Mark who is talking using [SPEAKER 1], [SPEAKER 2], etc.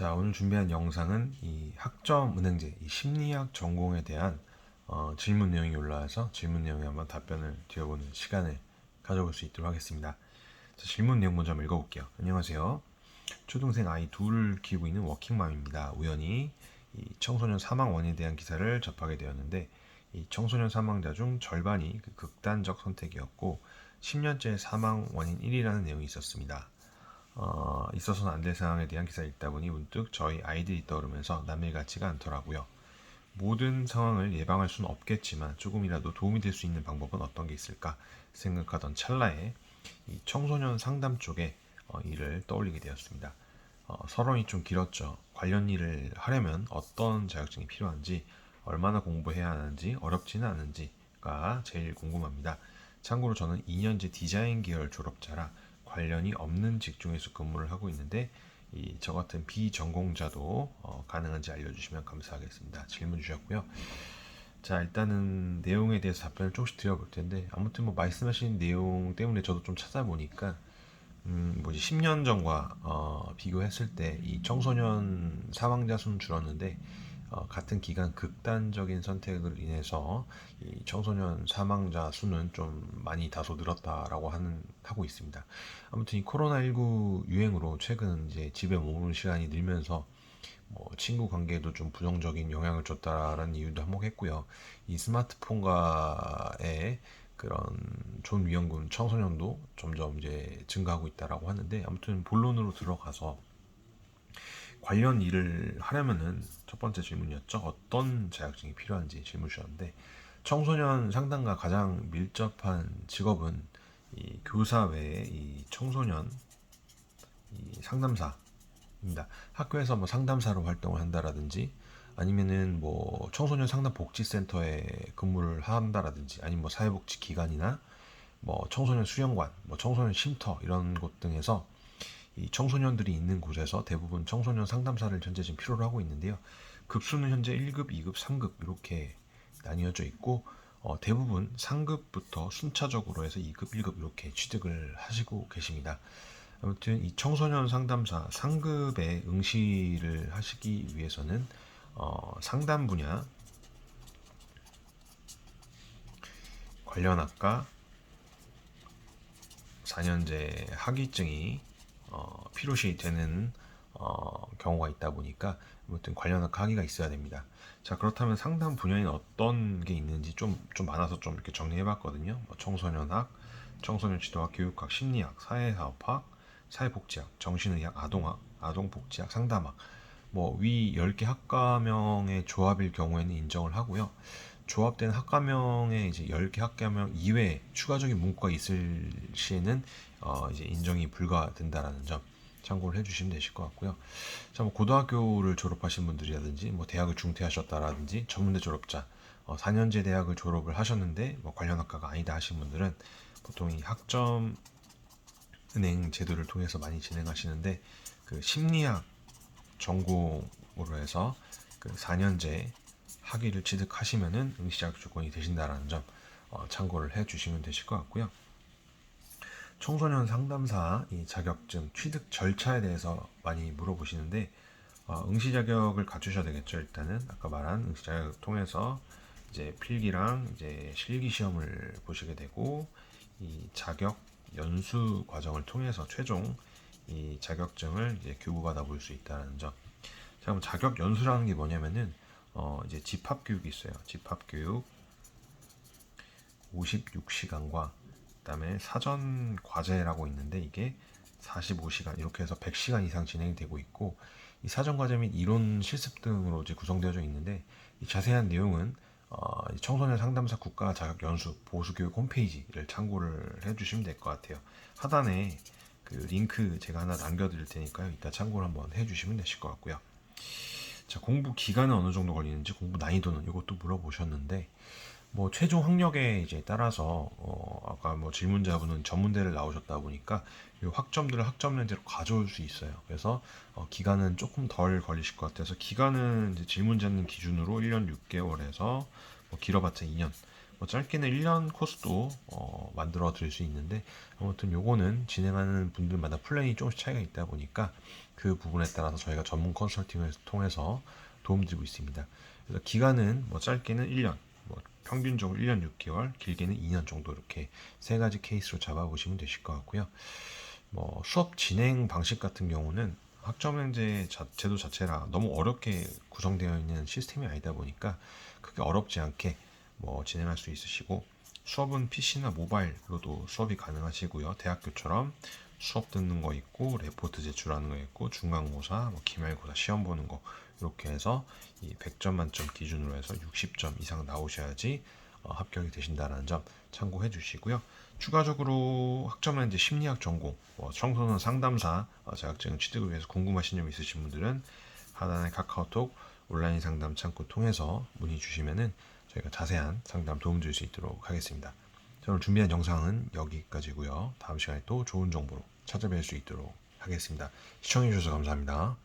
[SPEAKER 1] 자, 오늘 준비한 영상은 이 학점 은행제, 이 심리학 전공에 대한 어, 질문 내용이 올라와서 질문 내용에 한번 답변을 드려보는 시간을 가져볼 수 있도록 하겠습니다. 자, 질문 내용 먼저 한번 읽어볼게요. 안녕하세요. 초등생 아이 둘을 키우고 있는 워킹맘입니다. 우연히 이 청소년 사망 원인에 대한 기사를 접하게 되었는데 이 청소년 사망자 중 절반이 그 극단적 선택이었고 10년째 사망 원인 1위라는 내용이 있었습니다. 어, 있어서는 안 될 상황에 대한 기사를 읽다 보니 문득 저희 아이들이 떠오르면서 남일 같지가 않더라고요. 모든 상황을 예방할 수는 없겠지만 조금이라도 도움이 될 수 있는 방법은 어떤 게 있을까 생각하던 찰나에 이 청소년 상담 쪽에 어, 일을 떠올리게 되었습니다. 어, 서론이 좀 길었죠. 관련 일을 하려면 어떤 자격증이 필요한지, 얼마나 공부해야 하는지, 어렵지는 않은지가 제일 궁금합니다. 참고로 저는 2년제 디자인 계열 졸업자라 관련이 없는 직종에서 근무를 하고 있는데 이 저 같은 비전공자도 어, 가능한지 알려주시면 감사하겠습니다. 질문 주셨고요. 자 일단은 내용에 대해서 답변을 조금씩 드려볼 텐데 아무튼 뭐 말씀하신 내용 때문에 저도 좀 찾아보니까 음 뭐지 10년 전과 어, 비교했을 때 이 청소년 사망자 수는 줄었는데 어, 같은 기간 극단적인 선택을 인해서 이 청소년 사망자 수는 좀 많이 다소 늘었다라고 하는 하고 있습니다. 아무튼 이 코로나19 유행으로 최근 이제 집에 머무는 시간이 늘면서 뭐 친구 관계에도 좀 부정적인 영향을 줬다라는 이유도 한몫했고요. 이 스마트폰과의 그런 좋은 위험군 청소년도 점점 이제 증가하고 있다라고 하는데 아무튼 본론으로 들어가서 관련 일을 하려면은 첫 번째 질문이었죠. 어떤 자격증이 필요한지 질문 주셨는데 청소년 상담과 가장 밀접한 직업은 이 교사 외에 이 청소년 이 상담사입니다. 학교에서 뭐 상담사로 활동을 한다라든지 아니면은 뭐 청소년 상담 복지센터에 근무를 한다라든지 아니면 뭐 사회복지 기관이나 뭐 청소년 수련관, 뭐 청소년 쉼터 이런 곳 등에서 이 청소년들이 있는 곳에서 대부분 청소년 상담사를 현재 지금 필요로 하고 있는데요. 급수는 현재 1급, 2급, 3급 이렇게 나뉘어져 있고 어, 대부분 상급부터 순차적으로 해서 2급, 1급 이렇게 취득을 하시고 계십니다. 아무튼 이 청소년 상담사 상급에 응시를 하시기 위해서는 어, 상담 분야 관련 학과 4년제 학위증이 어, 필요시 되는 어, 경우가 있다 보니까 아무튼 관련 학과 학위가 있어야 됩니다. 자 그렇다면 상담 분야에는 어떤 게 있는지 좀, 좀 많아서 좀 이렇게 정리해봤거든요. 뭐 청소년학, 청소년 지도학, 교육학, 심리학, 사회사업학, 사회복지학, 정신의학, 아동학, 아동복지학, 상담학 뭐 위 10개 학과명의 조합일 경우에는 인정을 하고요. 조합된 학과명에 이제 10개 학과명 이외에 추가적인 문구가 있을 시에는 어 이제 인정이 불가된다라는 점 참고를 해주시면 되실 것 같고요. 자, 뭐 고등학교를 졸업하신 분들이라든지 뭐 대학을 중퇴하셨다라든지 전문대 졸업자 어, 4년제 대학을 졸업을 하셨는데 뭐 관련 학과가 아니다 하신 분들은 보통 이 학점 은행 제도를 통해서 많이 진행하시는데 그 심리학 전공으로 해서 그 4년제 학위를 취득하시면은 응시자격 조건이 되신다라는 점 어, 참고를 해 주시면 되실 것 같고요. 청소년 상담사 이 자격증 취득 절차에 대해서 많이 물어보시는데 어, 응시 자격을 갖추셔야 되겠죠. 일단은 아까 말한 응시 자격을 통해서 이제 필기랑 이제 실기 시험을 보시게 되고 이 자격 연수 과정을 통해서 최종 이 자격증을 이제 교부받아 볼 수 있다는 점. 자, 그럼 자격 연수라는 게 뭐냐면은 어 이제 집합 교육이 있어요. 집합 교육 56시간과 그다음에 사전 과제라고 있는데 이게 45시간 이렇게 해서 100시간 이상 진행이 되고 있고 이 사전 과제 및 이론 실습 등으로 이제 구성되어져 있는데 이 자세한 내용은 어, 청소년 상담사 국가 자격 연수 보수 교육 홈페이지를 참고를 해주시면 될 것 같아요. 하단에 그 링크 제가 하나 남겨드릴 테니까요. 이따 참고를 한번 해주시면 되실 것 같고요. 자 공부 기간은 어느 정도 걸리는지 공부 난이도는 이것도 물어보셨는데 뭐 최종 학력에 이제 따라서 어 아까 뭐 질문자분은 전문대를 나오셨다 보니까 이 학점들을 학점연대로 가져올 수 있어요. 그래서 어 기간은 조금 덜 걸리실 것 같아서 기간은 질문자님 기준으로 1년 6개월에서 뭐 길어봤자 2년 뭐 짧게는 1년 코스도 어, 만들어 드릴 수 있는데 아무튼 요거는 진행하는 분들마다 플랜이 조금씩 차이가 있다 보니까 그 부분에 따라서 저희가 전문 컨설팅을 통해서 도움드리고 있습니다. 그래서 기간은 뭐 짧게는 1년, 뭐 평균적으로 1년 6개월, 길게는 2년 정도 이렇게 세 가지 케이스로 잡아보시면 되실 것 같고요. 뭐 수업 진행 방식 같은 경우는 학점형제 자- 제도 자체라 너무 어렵게 구성되어 있는 시스템이 아니다 보니까 크게 어렵지 않게 뭐 진행할 수 있으시고 수업은 PC나 모바일로도 수업이 가능하시고요. 대학교처럼 수업 듣는 거 있고 레포트 제출하는 거 있고 중간고사, 뭐 기말고사 시험 보는 거 이렇게 해서 이 100점 만점 기준으로 해서 60점 이상 나오셔야지 어, 합격이 되신다는 점 참고해 주시고요. 추가적으로 학점은 이제 심리학 전공, 뭐 청소년 상담사 어, 자격증 취득을 위해서 궁금하신 점 있으신 분들은 하단의 카카오톡 온라인 상담 창구 통해서 문의 주시면은 저희가 자세한 상담 도움 드릴 수 있도록 하겠습니다. 자, 오늘 준비한 영상은 여기까지고요. 다음 시간에 또 좋은 정보로 찾아뵐 수 있도록 하겠습니다. 시청해 주셔서 감사합니다.